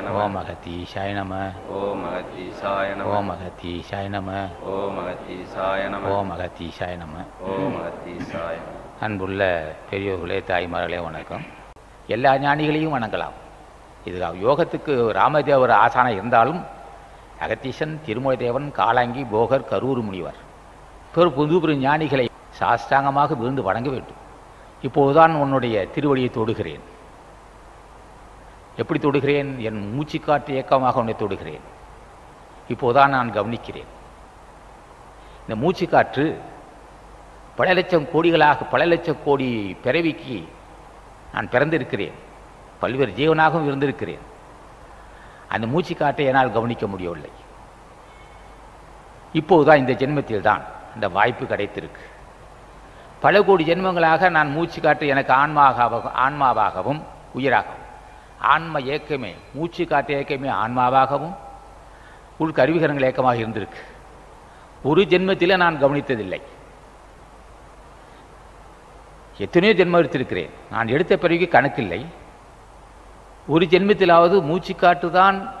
ஓம் அகத்தீஷாய நம ஓம் அகத்தீசாய நம ஓம் அகத்தீஷாய நம ஓம் அகத்தீசாய நம ஓம் அகத்தீஷாய நம ஓம் அகத்தீசாய நம அன்புள்ள பெரியோர்களே தாய்மார்களே வணக்கம். எல்லா ஞானிகளையும் வணங்கலாம். இது யோகத்துக்கு ராமதேவர் ஆசானம் இருந்தாலும் அகத்தீசன் திருமலைதேவன் காலாங்கி போகர் கரூர் முனிவர் பிற புது புது ஞானிகளை சாஸ்தாங்கமாக விழுந்து வணங்க வேண்டும். இப்போதுதான் உன்னுடைய திருவடியை தொடுகிறேன். எப்படி தொடுகிறேன்? என் மூச்சுக்காற்று இயக்கமாக உன்னை தொடுகிறேன். இப்போதான் நான் கவனிக்கிறேன். இந்த மூச்சுக்காற்று பல லட்சம் கோடிகளாக பல லட்சம் கோடி பிறவிக்கு நான் பிறந்திருக்கிறேன். பல்வேறு ஜீவனாகவும் இருந்திருக்கிறேன். அந்த மூச்சுக்காற்றை என்னால் கவனிக்க முடியவில்லை. இப்போதுதான் இந்த ஜென்மத்தில் தான் அந்த வாய்ப்பு கிடைத்திருக்கு. பல கோடி ஜென்மங்களாக நான் மூச்சு காற்று எனக்கு ஆன்மாக ஆன்மாவாகவும் உயிராகவும் ஆன்ம ஏக்கமே மூச்சு காற்று ஏக்கமே ஆன்மாவாகவும் உள் கருவிகரங்கள் ஏக்கமாக இருந்திருக்கு. ஒரு ஜென்மத்திலே நான் கவனித்ததில்லை. எத்தனையோ ஜென்மம் எடுத்திருக்கிறேன். நான் எடுத்த பிறகு கணக்கில்லை. ஒரு ஜென்மத்திலாவது மூச்சுக்காற்று தான்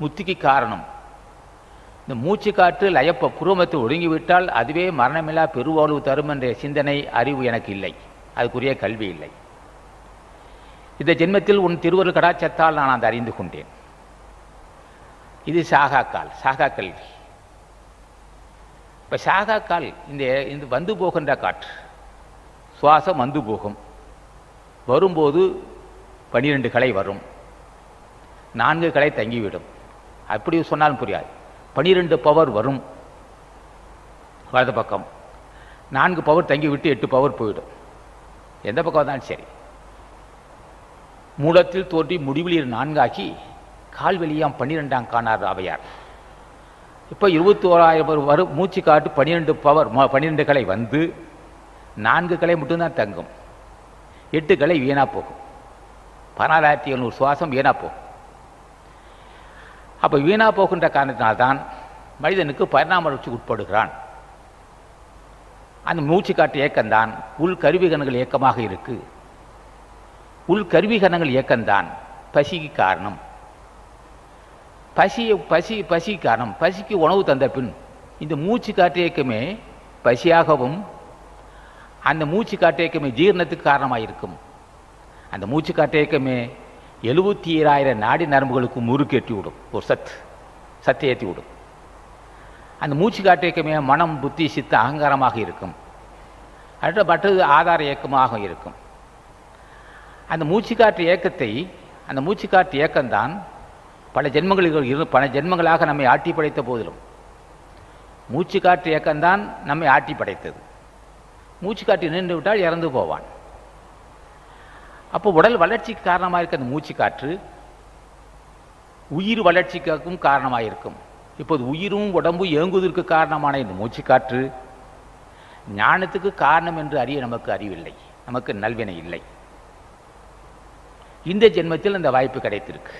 முத்திக்கு காரணம். இந்த மூச்சுக்காற்று லயப்ப புருவமத்தை ஒடுங்கிவிட்டால் அதுவே மரணமில்லா பெருவாழ்வு தரும் என்ற சிந்தனை அறிவு எனக்கு இல்லை. அதுக்குரிய கல்வி இல்லை. ஜென்மத்தில் உன் திருவருள் கடாச்சத்தால் நான் அதை அறிந்து கொண்டேன். இது சாகாக்கால் சாகா கல்வி. இப்போ சாகாக்கால் இந்த இந்த வந்து போகின்ற காற்று சுவாசம் வந்து போகும். வரும்போது பனிரெண்டு கலை வரும். நான்கு கலை தங்கிவிடும். அப்படி சொன்னாலும் புரியாது. பனிரெண்டு பவர் வரும். வலது பக்கம். நான்கு பவர் தங்கி விட்டு எட்டு பவர் போயிடும். எந்த பக்கம் வந்தாலும் சரி. மூலத்தில் தோன்றி முடிவில் நான்காக்கி கால் வெளியாம் பன்னிரெண்டாம் காணார் அவையார் இப்போ இருபத்தி ஓராயிரம் வரும் மூச்சு காட்டு பன்னிரெண்டு பவர் பன்னிரெண்டு கலை வந்து நான்கு கலை மட்டும்தான் தங்கும். எட்டு கலை வீணாக போகும். பதினாலாயிரத்தி எழுநூறு சுவாசம் வீணாக போகும். அப்போ வீணாக போகின்ற காரணத்தினால்தான் மனிதனுக்கு பரிணாம வளர்ச்சி உட்படுகிறான். அந்த மூச்சு காட்டு இயக்கம்தான் உள் கருவிகணங்கள் இயக்கமாக இருக்கு. உள் கருவிகரணங்கள் இயக்கம்தான். பசிக்கு காரணம். பசி பசி பசி காரணம். பசிக்கு உணவு தந்த பின் இந்த மூச்சு காட்டு இயக்கமே பசியாகவும் அந்த மூச்சு காட்டு இயக்கமே ஜீரணத்துக்கு காரணமாக இருக்கும் அந்த மூச்சு காட்டு இயக்கமே எழுபத்தி ஏழாயிரம் நாடி நரம்புகளுக்கு முறுக்கேற்றி விடும் ஒரு சத்து சத்தை ஏற்றி விடும் அந்த மூச்சு காட்டு இயக்கமே மனம் புத்தி சித்த அகங்காரமாக இருக்கும். அடுத்த மற்றது ஆதார இயக்கமாக இருக்கும். அந்த மூச்சுக்காற்று இயக்கத்தை அந்த மூச்சுக்காற்று இயக்கம்தான் பல ஜென்மங்களில் இரு பல ஜென்மங்களாக நம்மை ஆட்டி படைத்த போதிலும். மூச்சுக்காற்று இயக்கம்தான் நம்மை ஆட்டி படைத்தது. மூச்சுக்காற்று நின்று விட்டால் இறந்து போவான். அப்போ உடல் வளர்ச்சிக்கு காரணமாக இருக்க அந்த மூச்சுக்காற்று உயிர் வளர்ச்சிக்காகவும் காரணமாக இருக்கும். இப்போது உயிரும் உடம்பும் இயங்குவதற்கு காரணமான இந்த மூச்சுக்காற்று ஞானத்துக்கு காரணம் என்று அறிய நமக்கு அறிவில்லை. நமக்கு நல்வினை இல்லை. இந்த ஜென்மத்தில் அந்த வாய்ப்பு கிடைத்திருக்கு.